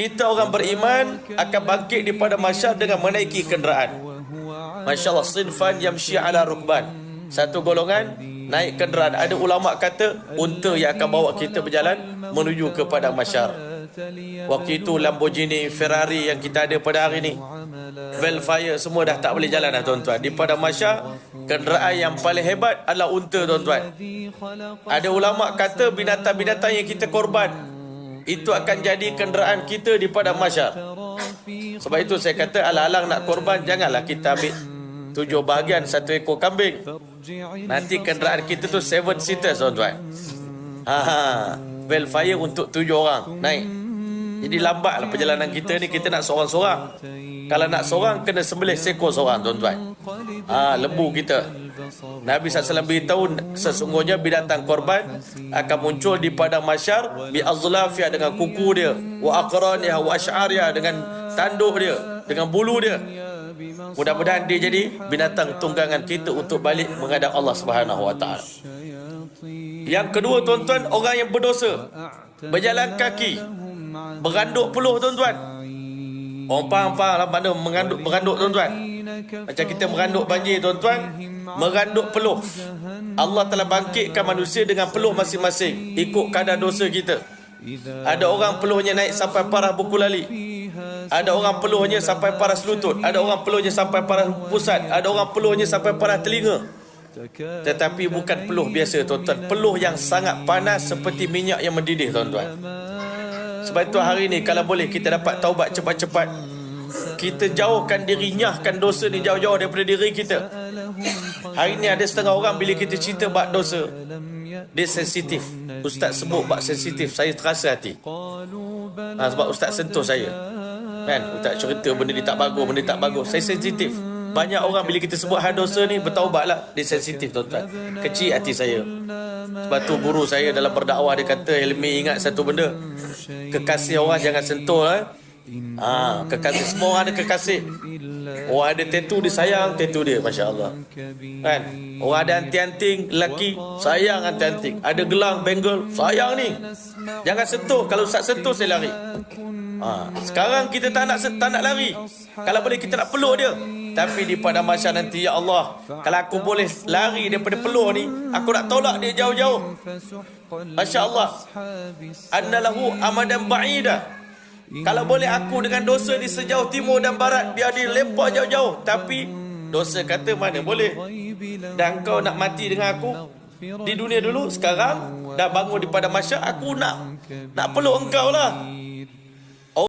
kita orang beriman akan bangkit di pada masyar dengan menaiki kenderaan. Masya Allah, sinfan yamshi ala rukban. Satu golongan naik kenderaan. Ada ulama kata unta yang akan bawa kita berjalan menuju kepada masyar. Waktu itu Lamborghini, Ferrari yang kita ada pada hari ini Velfire semua dah tak boleh jalan dah tuan-tuan Di pada masyar Kenderaan yang paling hebat adalah unta tuan-tuan Ada ulama kata binatang-binatang yang kita korban Itu akan jadi kenderaan kita di pada masyar Sebab itu saya kata alang-alang nak korban Janganlah kita ambil tujuh bahagian satu ekor kambing Nanti kenderaan kita tu seven seater tuan-tuan Ha, ha. Velfire untuk tujuh orang naik jadi lambatlah perjalanan kita ni kita nak seorang-seorang. Kalau nak seorang kena sembelih seekor seorang tuan-tuan. Ah lembu kita. Nabi SAW beritahu sesungguhnya binatang korban akan muncul di padang masyar bi azlafia dengan kuku dia wa aqraniha wa asy'ariha dengan tanduk dia dengan bulu dia. Mudah-mudahan dia jadi binatang tunggangan kita untuk balik menghadap Allah Subhanahu wa taala. Yang kedua tuan-tuan orang yang berdosa berjalan kaki Beranduk peluh tuan-tuan Orang faham-faham lah mana menganduk, beranduk tuan-tuan Macam kita meranduk banjir tuan-tuan Meranduk peluh. Allah telah bangkitkan manusia dengan peluh masing-masing Ikut kadar dosa kita. Ada orang peluhnya naik sampai parah buku lali. Ada orang peluhnya sampai parah selutut. Ada orang peluhnya sampai parah pusat. Ada orang peluhnya sampai parah telinga. Tetapi bukan peluh biasa tuan-tuan. Peluh yang sangat panas seperti minyak yang mendidih tuan-tuan. Sebab itu hari ini kalau boleh kita dapat taubat cepat-cepat kita jauhkan diri nyahkan dosa ni jauh-jauh daripada diri kita. Hari ini ada setengah orang bila kita cerita bab dosa. Dia sensitif. Ustaz sebut bab sensitif. Saya terasa hati. Ha, sebab ustaz sentuh saya. Kan? Ustaz cerita benda ni tak bagus benda ni tak bagus. Saya sensitif. Banyak orang bila kita sebut hal dosa ni bertaubatlah dia sensitif tuan-tuan. Kecil hati saya. Sebab tu guru saya dalam berdakwah dia kata Helmi ingat satu benda. Kekasih orang jangan sentuh eh. Ha, kekasih semua orang ada kekasih. Orang ada tattoo dia sayang tattoo dia masya-Allah. Kan? Orang ada anting-anting lelaki sayang anting-anting. Ada gelang bangle sayang ni. Jangan sentuh kalau ustaz sentuh saya lari. Ha, sekarang kita tak nak tak nak lari. Kalau boleh kita nak peluk dia. Tapi di pada masa nanti ya Allah, kalau aku boleh lari daripada peluk ni, aku nak tolak dia jauh-jauh. Masya-Allah. Annalahu amadan ba'ida. Kalau boleh aku dengan dosa di sejauh timur dan barat biar dia lempar jauh-jauh. Tapi dosa kata mana boleh. Dan kau nak mati dengan aku di dunia dulu sekarang dah bangun di pada masa aku nak nak peluk engkau lah